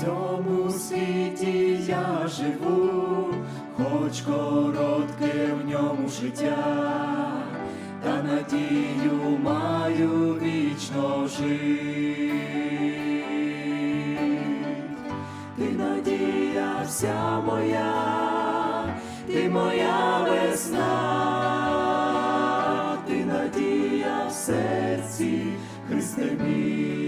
Цьому світі я живу, хоч коротке в ньому життя, та надію маю вічно жить. Ти надія вся моя, ти моя весна, ти надія в серці, Христе мій.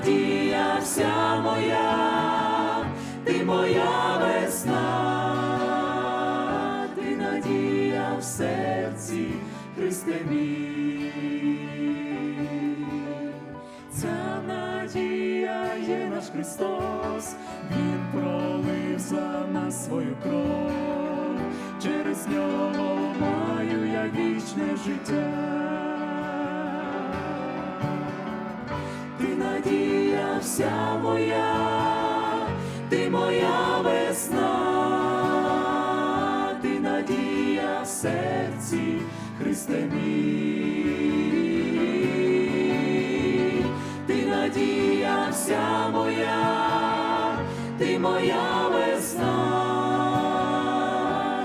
Надія вся моя, ти моя весна, ти надія в серці, Христе мій. Ця надія є наш Христос, Він пролив за нас свою кров, через нього маю я вічне життя. Надія вся моя, ти моя весна, ти надія в серці, Христе мій. Ти надія вся моя, ти моя весна,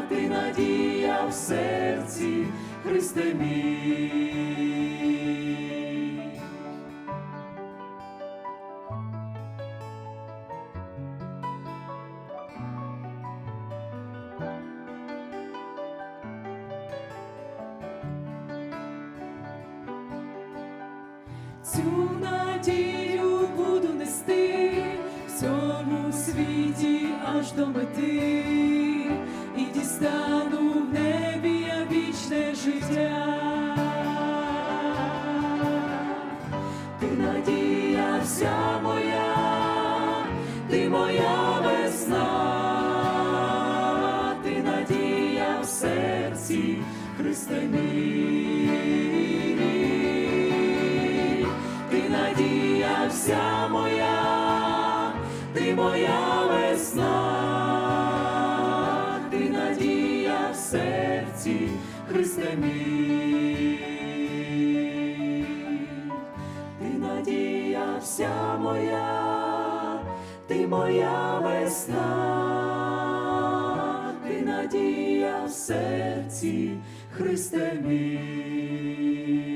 ти надія в серці, Христе мій. Цю надію буду нести в світі аж до мети, і дістану в вічне життя. Ти надія вся моя, ти моя весна, ти надія в серці, Христе вся моя, ти моя весна, ти надія в серці, Христе мій. Ти надія вся моя, ти моя весна, ти надія в серці, Христе мій.